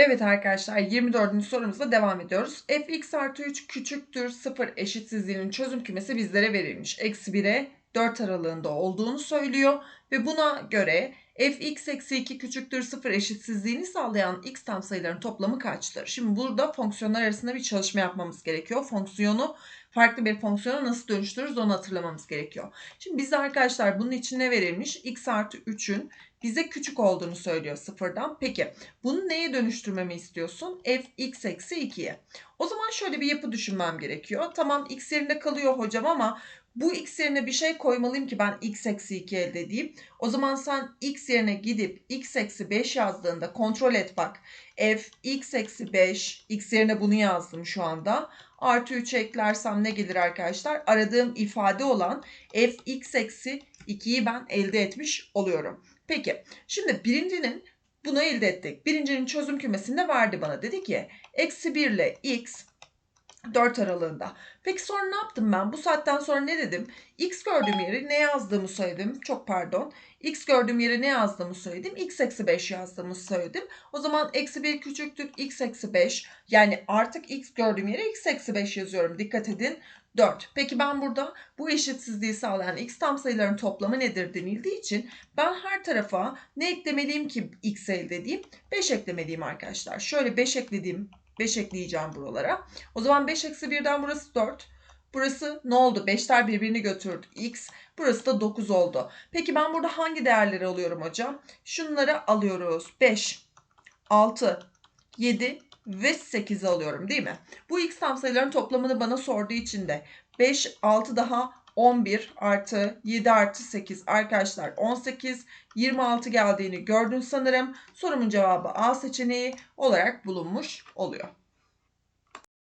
Evet arkadaşlar 24. sorumuzla devam ediyoruz. fx artı 3 küçüktür 0 eşitsizliğinin çözüm kümesi bizlere verilmiş. Eksi 1'e 4 aralığında olduğunu söylüyor ve buna göre fx eksi 2 küçüktür 0 eşitsizliğini sağlayan x tam sayıların toplamı kaçtır? Şimdi burada fonksiyonlar arasında bir çalışma yapmamız gerekiyor. Fonksiyonu farklı bir fonksiyona nasıl dönüştürürüz onu hatırlamamız gerekiyor. Şimdi bizde arkadaşlar bunun için ne verilmiş? x artı 3'ün bize küçük olduğunu söylüyor sıfırdan. Peki bunu neye dönüştürmemi istiyorsun? fx eksi 2'ye. O zaman şöyle bir yapı düşünmem gerekiyor. Tamam x yerinde kalıyor hocam ama bu x yerine bir şey koymalıyım ki ben x eksi 2 elde edeyim. O zaman sen x yerine gidip x eksi 5 yazdığında kontrol et bak. f x eksi 5 x yerine bunu yazdım şu anda. Artı 3 eklersem ne gelir arkadaşlar? Aradığım ifade olan f x eksi 2'yi ben elde etmiş oluyorum. Peki şimdi birincinin bunu elde ettik. Birincinin çözüm kümesinde verdi bana. Dedi ki eksi 1 ile x 4 aralığında. Peki sonra ne yaptım ben? Bu saatten sonra ne dedim? X gördüğüm yere ne yazdığımı söyledim. Çok pardon. X gördüğüm yere ne yazdığımı söyledim. X eksi 5 yazdığımı söyledim. O zaman eksi 1 küçüktür X eksi 5. Yani artık X gördüğüm yere X eksi 5 yazıyorum. Dikkat edin. 4. Peki ben burada bu eşitsizliği sağlayan x tam sayıların toplamı nedir denildiği için ben her tarafa ne eklemeliyim ki x elde edeyim? 5 eklemeliyim arkadaşlar. Şöyle 5 eklediğim 5 ekleyeceğim buralara. O zaman 5 eksi 1'den burası 4. Burası ne oldu? 5'ler birbirini götürdü. X. Burası da 9 oldu. Peki ben burada hangi değerleri alıyorum hocam? Şunları alıyoruz. 5, 6, 7 ve 8 alıyorum değil mi? Bu x tam sayıların toplamını bana sorduğu için de 5, 6 daha 11 artı 7 artı 8 arkadaşlar 18 26 geldiğini gördün sanırım. Sorumun cevabı A seçeneği olarak bulunmuş oluyor.